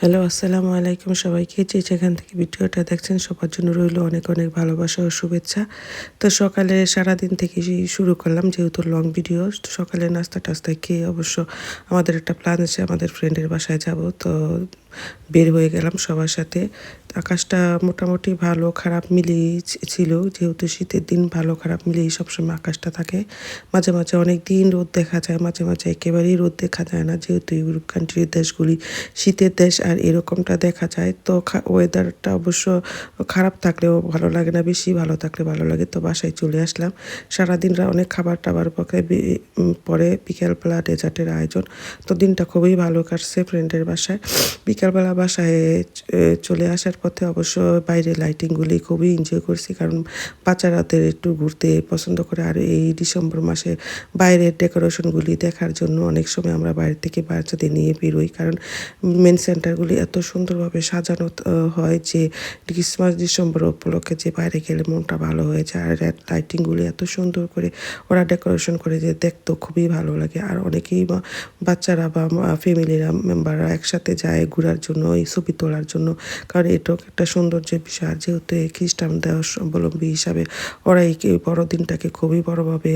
Hello, আসসালামু আলাইকুম সবাইকে। যে যেখান থেকে ভিডিওটা দেখছেন, সবার জন্য রইল অনেক অনেক ভালোবাসা ও শুভেচ্ছা। তো সকালে সারাদিন থেকে শুরু করলাম, যেহেতু লং ভিডিও তো সকালে নাস্তা টাস্তা খেয়ে অবশ্য আমাদের একটা প্ল্যান আছে, আমাদের ফ্রেন্ডের বাসায় যাব। তো বের হয়ে গেলাম সবার সাথে। আকাশটা মোটামুটি ভালো, খারাপ মিলিয়ে ছিল। যেহেতু শীতের দিন, ভালো, খারাপ মিলিয়েই সবসময় আকাশটা থাকে। মাঝে মাঝে অনেক দিন রোদ দেখা যায়, মাঝে মাঝে একেবারেই রোদ দেখা যায় না। যেহেতু ইউরোপ কান্ট্রির দেশগুলি শীতের দেশ আর এরকমটা দেখা যায়, তো ওয়েদারটা অবশ্য খারাপ থাকলেও ভালো লাগে না, বেশি ভালো থাকলে ভালো লাগে। তো বাসায় চলে আসলাম। সারাদিনরা অনেক খাবার টাবার পক্ষে পরে বিকেলবেলা ডেজার্টের আয়োজন। তো দিনটা খুবই ভালো কাটছে ফ্রেন্ডের বাসায়। বিকালবেলা বাসায় চলে আসার পথে অবশ্য বাইরে লাইটিংগুলি খুবই এনজয় করছি কারণ বাচ্চারাদের একটু ঘুরতে পছন্দ করে। আর এই ডিসেম্বর মাসে বাইরের ডেকোরেশনগুলি দেখার জন্য অনেক সময় আমরা বাইরে থেকে বাচ্চাদের নিয়ে বেরোই কারণ মেন সেন্টারগুলি এত সুন্দরভাবে সাজানো হয় যে ক্রিসমাস ডিসেম্বর উপলক্ষে যে বাইরে গেলে মনটা ভালো হয়ে যায়। আর লাইটিংগুলি এত সুন্দর করে ওরা ডেকোরেশন করে যে দেখতেও খুবই ভালো লাগে। আর অনেকেই বাচ্চারা বা ফ্যামিলিরা মেম্বাররা একসাথে যায়, ঘোরার জন্য, এই ছবি তোলার জন্য। কারণ এটাও একটা সৌন্দর্যের বিষয়। আর যেহেতু খ্রিস্টান অবলম্বী হিসাবে ওরা এই বড়দিনটাকে খুবই বড়োভাবে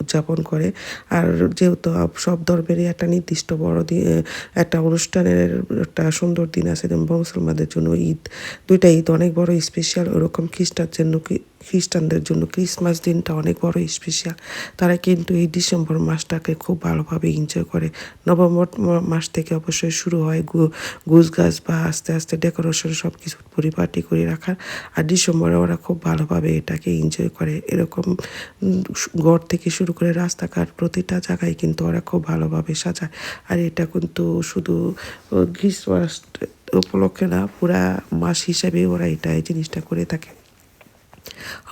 উদযাপন করে। আর যেহেতু সব ধর্মেরই একটা নির্দিষ্ট বড়দিন একটা অনুষ্ঠানের একটা সুন্দর দিন আছে, যেমন মুসলমানদের জন্য ঈদ। দুইটা ঈদ অনেক বড়, স্পেশাল। ওরকম খ্রিস্টার জন্য খ্রিস্টানদের জন্য ক্রিসমাস দিনটা অনেক বড় স্পেশাল তারা কিন্তু এই ডিসেম্বর মাসটাকে খুব ভালোভাবে এনজয় করে। নভেম্বর মাস থেকে অবশ্যই শুরু হয় গু গুজ গাছ বা আস্তে আস্তে ডেকোরেশন সব কিছু পরিপাটি করে রাখার। আর ডিসেম্বরে ওরা খুব ভালোভাবে এটাকে এনজয় করে। এরকম ঘর থেকে শুরু করে রাস্তাঘাট প্রতিটা জায়গায় কিন্তু ওরা খুব ভালোভাবে সাজায়। আর এটা কিন্তু শুধু গ্রীষ্মাস উপলক্ষে না, পুরা মাস হিসেবে ওরা এটা এই জিনিসটা করে থাকে।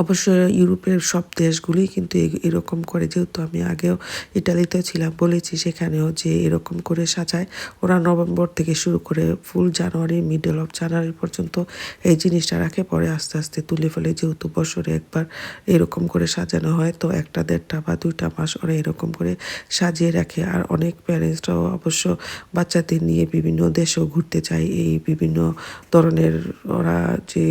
অবশ্য ইউরোপের সব দেশগুলি কিন্তু এরকম করে, যেহেতু আমি আগেও ইটালিতে ছিলাম, বলেছি সেখানেও যে এরকম করে সাজায়। ওরা নভেম্বর থেকে শুরু করে ফুল জানুয়ারি মিডল অফ জানুয়ারি পর্যন্ত এই জিনিসটা রাখে, পরে আস্তে আস্তে তুলে ফেলে, যেহেতু বছরে একবার এরকম করে সাজানো হয়, তো একটা দেড়টা বা দুইটা মাস ওরা এরকম করে সাজিয়ে রাখে। আর অনেক প্যারেন্টসরাও অবশ্য বাচ্চাদের নিয়ে বিভিন্ন দেশেও ঘুরতে যায়, এই বিভিন্ন ধরনের ওরা যে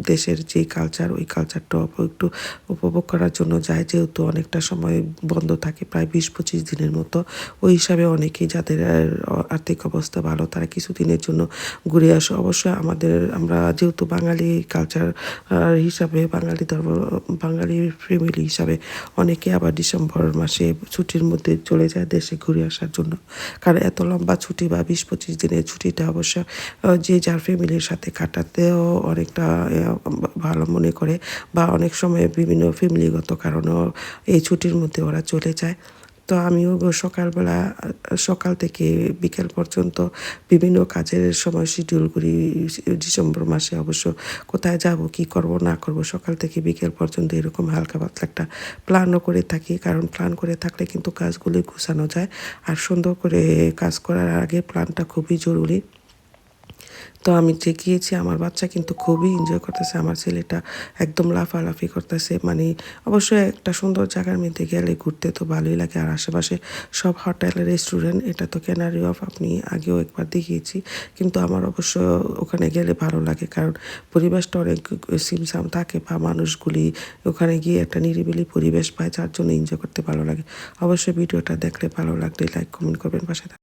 দেশের যে কালচার ওই কালচারটা একটু উপভোগ করার জন্য যায়। যেহেতু অনেকটা সময় বন্ধ থাকে, প্রায় বিশ পঁচিশ দিনের মতো। ওই হিসাবে অনেকেই যাদের আর্থিক অবস্থা ভালো, তারা কিছুদিনের জন্য ঘুরে আসে। অবশ্যই আমাদের, আমরা যেহেতু বাঙালি কালচার হিসাবে, বাঙালি ধর্ম, বাঙালি ফ্যামিলি হিসাবে অনেকে আবার ডিসেম্বর মাসে ছুটির মধ্যে চলে যায় দেশে ঘুরে আসার জন্য। কারণ এত লম্বা ছুটি বা বিশ পঁচিশ দিনের ছুটিটা অবশ্য যে যার ফ্যামিলির সাথে কাটাতেও অনেকটা ভালো মনে করে বা অনেক সময় বিভিন্ন ফ্যামিলিগত কারণেও এই ছুটির মধ্যে ওরা চলে যায়। তো আমিও সকালবেলা, সকাল থেকে বিকেল পর্যন্ত বিভিন্ন কাজের সময় শিডিউল করি। ডিসেম্বর মাসে অবশ্য কোথায় যাব, কি করব, না করব, সকাল থেকে বিকেল পর্যন্ত এরকম হালকা পাতলা একটা প্ল্যানও করে থাকি। কারণ প্ল্যান করে থাকলে কিন্তু কাজগুলি গুছানো যায়। আর সুন্দর করে কাজ করার আগে প্ল্যানটা খুবই জরুরি। তো আমি যে গিয়েছি আমার বাচ্চা কিন্তু খুবই এনজয় করতেছে, আমার ছেলেটা একদম লাফালাফি করতেছে মানে অবশ্যই একটা সুন্দর জায়গার মধ্যে গেলে ঘুরতে তো ভালোই লাগে, আর আশেপাশে সব হোটেল রেস্টুরেন্ট এটা তো ক্যানারি অফ আপনি আগেও একবার দেখিয়েছি, কিন্তু আমার অবশ্য ওখানে গেলে ভালো লাগে, কারণ পরিবেশটা অনেক সিমসাম থাকে বা মানুষগুলি ওখানে গিয়ে একটা নিরিবিলি পরিবেশ পায়, যার জন্য এনজয় করতে ভালো লাগে, অবশ্যই ভিডিওটা দেখলে ভালো লাগলে লাইক কমেন্ট করবেন পাশে